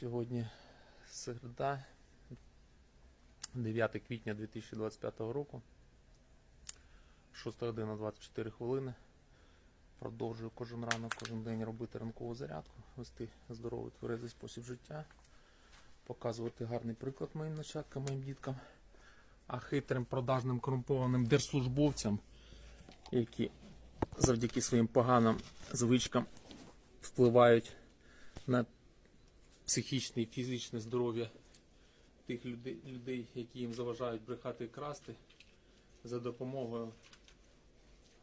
Сьогодні середа, 9 квітня 2025 року, 6 година 24 хвилини. Продовжую кожен ранок, кожен день робити ранкову зарядку, вести здоровий тверезий спосіб життя, показувати гарний приклад моїм нащадкам, моїм діткам, а хитрим продажним корумпованим держслужбовцям, які завдяки своїм поганим звичкам впливають на психічне і фізичне здоров'я тих людей, які їм заважають брехати і красти за допомогою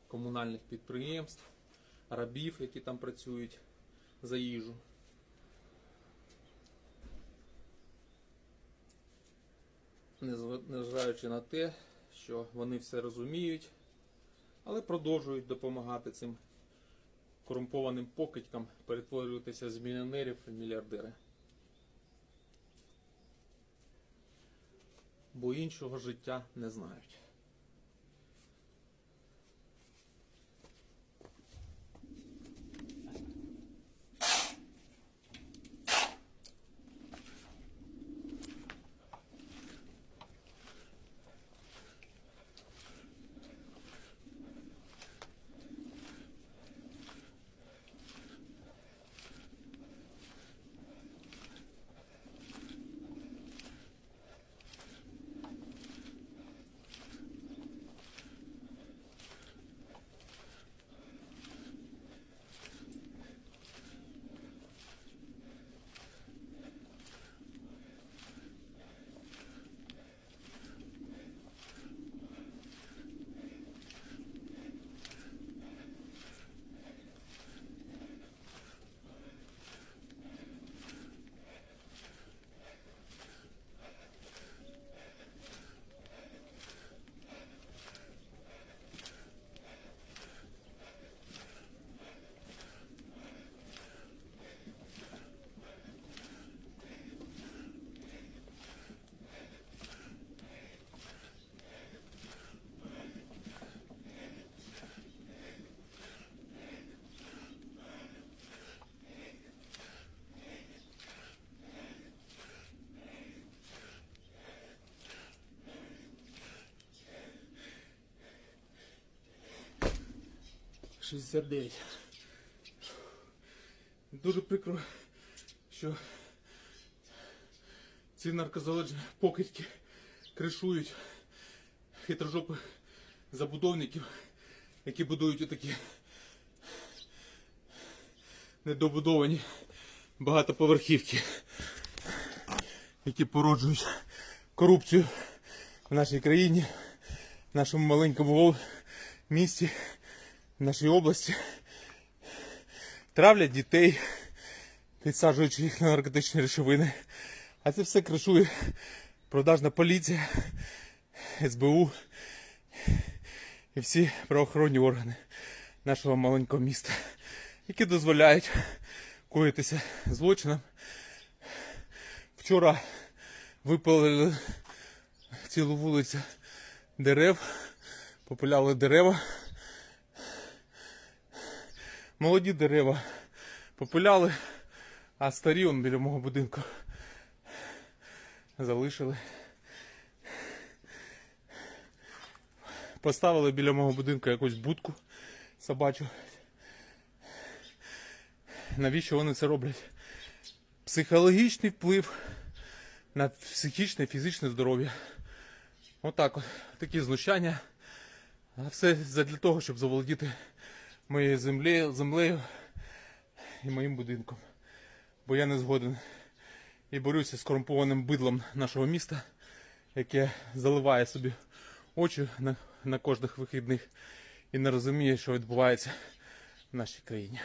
комунальних підприємств, рабів, які там працюють за їжу. Незважаючи на те, що вони все розуміють, але продовжують допомагати цим корумпованим покидькам перетворюватися з мільйонерів в мільярдери. Бо іншого життя не знають. Шістдесят дев'ять. Дуже прикро, що ці наркозалежні покидьки кришують хитрожопих забудовників, які будують отакі недобудовані багатоповерхівки, які породжують корупцію в нашій країні, в нашому маленькому місті, в нашій області. Травлять дітей, підсаджуючи їх на наркотичні речовини. А це все кришує продажна поліція, СБУ і всі правоохоронні органи нашого маленького міста, які дозволяють коїтися злочинам. Вчора випалили цілу вулицю дерев, попиляли дерева. Молоді дерева попиляли, а старі он біля мого будинку залишили. Поставили біля мого будинку якусь будку собачу. Навіщо вони це роблять? Психологічний вплив на психічне і фізичне здоров'я. Отак от. Такі знущання. Все для того, щоб заволодіти моєю землею, землею і моїм будинком. Бо я не згоден і борюся з корумпованим бидлом нашого міста, яке заливає собі очі на, на кожних вихідних і не розуміє, що відбувається в нашій країні.